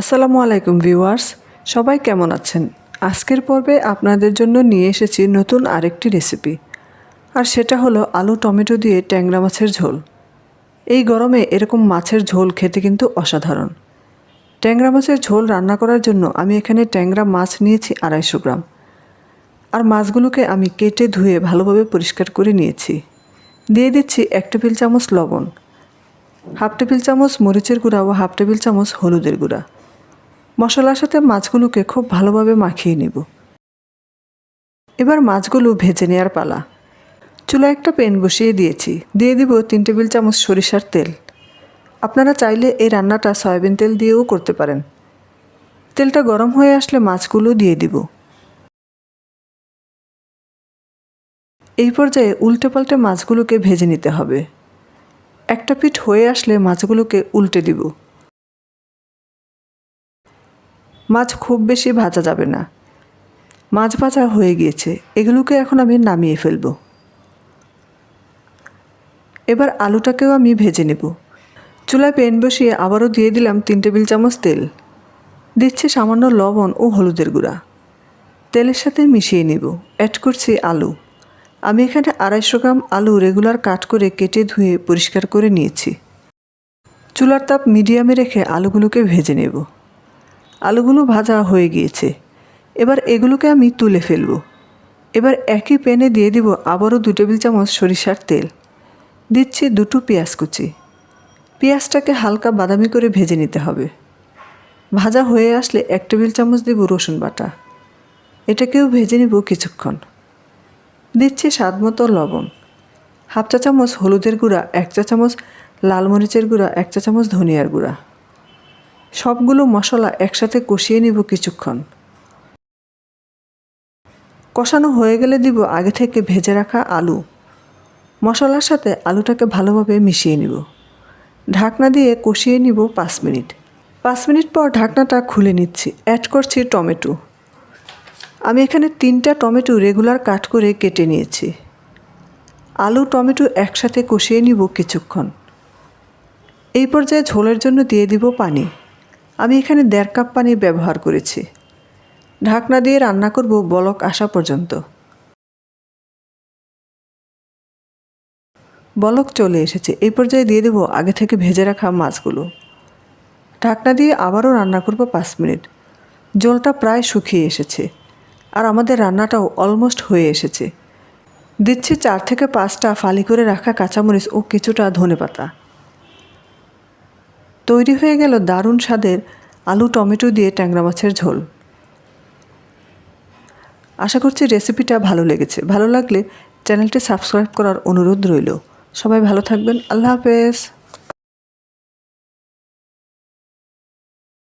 আসসালামু আলাইকুম ভিউয়ার্স, সবাই কেমন আছেন? আজকের পর্বে আপনাদের জন্য নিয়ে এসেছি নতুন আরেকটি রেসিপি। আর সেটা হলো আলু টমেটো দিয়ে ট্যাংরা মাছের ঝোল। এই গরমে এরকম মাছের ঝোল খেতে কিন্তু অসাধারণ। ট্যাংরা মাছের ঝোল রান্না করার জন্য আমি এখানে ট্যাংরা মাছ নিয়েছি আড়াইশো গ্রাম। আর মাছগুলোকে আমি কেটে ধুয়ে ভালোভাবে পরিষ্কার করে নিয়েছি। দিয়ে দিচ্ছি এক টেবিল চামচ লবণ, হাফ টেবিল চামচ মরিচের গুঁড়া ও হাফ টেবিল চামচ হলুদের গুঁড়া। মশলার সাথে মাছগুলোকে খুব ভালোভাবে মাখিয়ে নেব। এবার মাছগুলো ভেজে নেওয়ার পালা। চুলা একটা প্যান বসিয়ে দিয়েছি। দিয়ে দিব তিন টেবিল চামচ সরিষার তেল। আপনারা চাইলে এই রান্নাটা সয়াবিন তেল দিয়েও করতে পারেন। তেলটা গরম হয়ে আসলে মাছগুলো দিয়ে দিব। এই পর্যায়ে উল্টে পাল্টে মাছগুলোকে ভেজে নিতে হবে। একটা পিঠ হয়ে আসলে মাছগুলোকে উল্টে দিব। মাছ খুব বেশি ভাজা যাবে না। মাছ ভাজা হয়ে গিয়েছে, এগুলোকে এখন আমি নামিয়ে ফেলব। এবার আলুটাকেও আমি ভেজে নেব। চুলায় প্যান বসিয়ে আবারও দিয়ে দিলাম তিন টেবিল চামচ তেল। দিচ্ছি সামান্য লবণ ও হলুদের গুঁড়া। তেলের সাথে মিশিয়ে নেব। অ্যাড করছি আলু। আমি এখানে আড়াইশো গ্রাম আলু রেগুলার কাট করে কেটে ধুয়ে পরিষ্কার করে নিয়েছি। চুলার তাপ মিডিয়ামে রেখে আলুগুলোকে ভেজে নেব। আলুগুলো ভাজা হয়ে গিয়েছে। এবার এগুলোকে আমি তুলে ফেলব। এবার একই প্যানে দিয়ে দিব আবারও দু টেবিল চামচ সরিষার তেল। দিচ্ছি দুটো পেঁয়াজ কুচি। পেঁয়াজটাকে হালকা বাদামি করে ভেজে নিতে হবে। ভাজা হয়ে আসলে এক টেবিল চামচ দেব রসুন বাটা। এটাকেও ভেজে নেব কিছুক্ষণ। দিচ্ছি স্বাদ মতো লবণ। হাফ চা চামচ হলুদের গুঁড়া, এক চা চামচ লাল মরিচের গুঁড়া, এক চা চামচ ধনিয়ার গুঁড়া। সবগুলো মশলা একসাথে কষিয়ে নিব কিছুক্ষণ। কষানো হয়ে গেলে দিব আগে থেকে ভেজে রাখা আলু। মশলার সাথে আলুটাকে ভালোভাবে মিশিয়ে নিব। ঢাকনা দিয়ে কষিয়ে নিব পাঁচ মিনিট। পাঁচ মিনিট পর ঢাকনাটা খুলে নিচ্ছি। অ্যাড করছি টমেটো। আমি এখানে তিনটা টমেটো রেগুলার কাট করে কেটে নিয়েছি। আলু, টমেটো একসাথে কষিয়ে নিব কিছুক্ষণ। এই পর্যায়ে ঝোলের জন্য দিয়ে দিব পানি। আমি এখানে দেড় কাপ পানি ব্যবহার করেছি। ঢাকনা দিয়ে রান্না করব বলক আসা পর্যন্ত। বলক চলে এসেছে। এই পর্যায়ে দিয়ে দেবো আগে থেকে ভেজে রাখা মাছগুলো। ঢাকনা দিয়ে আবারও রান্না করব পাঁচ মিনিট। জলটা প্রায় শুকিয়ে এসেছে। আর আমাদের রান্নাটাও অলমোস্ট হয়ে এসেছে। দিচ্ছি চার থেকে পাঁচটা ফালি করে রাখা কাঁচামরিচ ও কিছুটা ধনেপাতা। তৈরি হয়ে গেল দারুণ স্বাদের আলু টমেটো দিয়ে ট্যাংরা মাছের ঝোল। আশা করছি রেসিপিটা ভালো লেগেছে। ভালো লাগলে চ্যানেলটি সাবস্ক্রাইব করার অনুরোধ রইল। সবাই ভালো থাকবেন। আল্লাহ হাফেজ।